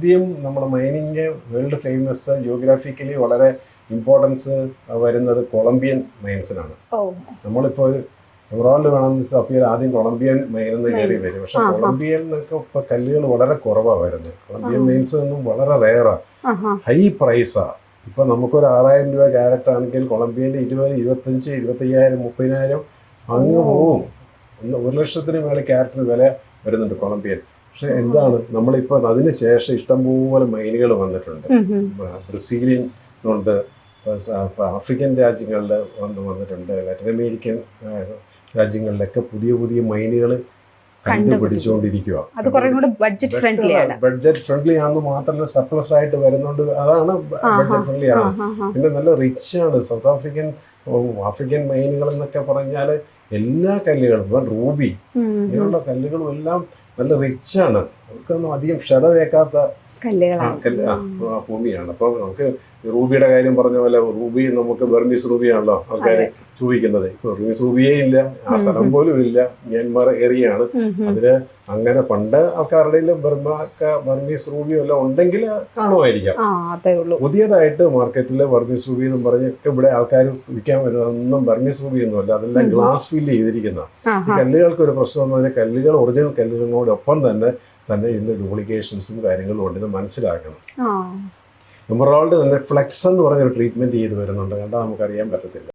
ആദ്യം നമ്മുടെ mining world famous geographically വളരെ ഇമ്പോർട്ടൻസ് വരുന്നത് കൊളംബിയൻ മൈൻസിനാണ് നമ്മളിപ്പോൾ എമറാൾഡ് വേണമെന്ന് തപ്പിയാൽ ആദ്യം കൊളംബിയൻ മൈൻ എന്ന് കയറി വരും. പക്ഷെ കൊളംബിയൻ എന്നൊക്കെ ഇപ്പൊ കല്ലുകൾ വളരെ കുറവാണ് വരുന്നത്. കൊളംബിയൻ. മൈൻസ് ഒന്നും വളരെ റെയറാ ഹൈ പ്രൈസാ ഇപ്പൊ നമുക്കൊരു ആറായിരം രൂപ ക്യാരറ്റ് ആണെങ്കിൽ കൊളംബിയന്റെ ഇരുപത് ഇരുപത്തഞ്ച് ഇരുപത്തയ്യായിരം മുപ്പതിനായിരം അങ്ങ്. പോവും. ഒരു ലക്ഷത്തിന് മേലെ ക്യാരറ്റിന് വില വരുന്നുണ്ട് കൊളംബിയൻ. പക്ഷെ എന്താണ് നമ്മളിപ്പോൾ അതിന് ശേഷം ഇഷ്ടംപോലെ മൈനുകൾ വന്നിട്ടുണ്ട്. ബ്രസീലിയൻ ഉണ്ട് ആഫ്രിക്കൻ രാജ്യങ്ങളിൽ വന്ന് വന്നിട്ടുണ്ട് ലാറ്റിൻ അമേരിക്കൻ രാജ്യങ്ങളിലൊക്കെ പുതിയ പുതിയ മൈനുകൾ കണ്ടുപിടിച്ചുകൊണ്ടിരിക്കുക അത് കൂടെ ബഡ്ജറ്റ് ഫ്രണ്ട്ലി ആണ്. ബഡ്ജറ്റ് ഫ്രണ്ട്ലി ആണെന്ന് മാത്രമല്ല സർപ്ലസ് ആയിട്ട് വരുന്നുണ്ട്. അതാണ് ബഡ്ജറ്റ് ഫ്രണ്ട്ലി ആണ്. പിന്നെ നല്ല റിച്ച് ആണ്. സൗത്ത് ആഫ്രിക്കൻ ആഫ്രിക്കൻ മൈനുകൾ എന്നൊക്കെ പറഞ്ഞാൽ എല്ലാ കല്ലുകളും റൂബി. ഇങ്ങനെയുള്ള കല്ലുകളും എല്ലാം നല്ല റിച്ചാണ് അവർക്കൊന്നും അധികം ക്ഷതവേക്കാത്ത ആ, കല്ലുകളാണ്. ഭൂമിയാണ്. അപ്പോൾ നമുക്ക് റൂബിയുടെ കാര്യം പറഞ്ഞ പോലെ റൂബി നമുക്ക് ബെർമീസ് റൂബിയാണല്ലോ ആൾക്കാർ ചോദിക്കുന്നത് ഇപ്പോൾ ബെർമീസ് റൂബിയേ ഇല്ല ആ സ്ഥലം പോലും ഇല്ല. മ്യാൻമാർ ഏരിയയാണ്. അതിന് അങ്ങനെ പണ്ട് ആൾക്കാരുടെ ബർമക്ക ബർമ ബർമീസ് റൂബിയോ എല്ലാം ഉണ്ടെങ്കിൽ കാണുമായിരിക്കാം. പുതിയതായിട്ട് മാർക്കറ്റിൽ ബർമീസ് റൂബി എന്നും പറഞ്ഞ് ഇവിടെ ആൾക്കാർ വിൽക്കാൻ വരുന്നതൊന്നും ബർമീസ് റൂബി ഒന്നുമല്ല. അതെല്ലാം ഗ്ലാസ് ഫില്ല് ചെയ്തിരിക്കുന്ന. കല്ലുകൾക്ക് ഒരു പ്രശ്നം എന്ന് പറഞ്ഞാൽ കല്ലുകൾ ഒറിജിനൽ കല്ലുകളോടൊപ്പം തന്നെ തന്നെ ഇതിന്റെ ഡ്യൂപ്ലിക്കേഷൻസും കാര്യങ്ങളും ഉണ്ട് ഇത് മനസ്സിലാക്കണം എമറാൾഡ് തന്നെ ഫ്ലെക്സ് എന്ന് പറഞ്ഞൊരു ട്രീറ്റ്മെന്റ് ചെയ്ത് വരുന്നുണ്ട്. കണ്ടാൽ നമുക്കറിയാൻ പറ്റത്തില്ല.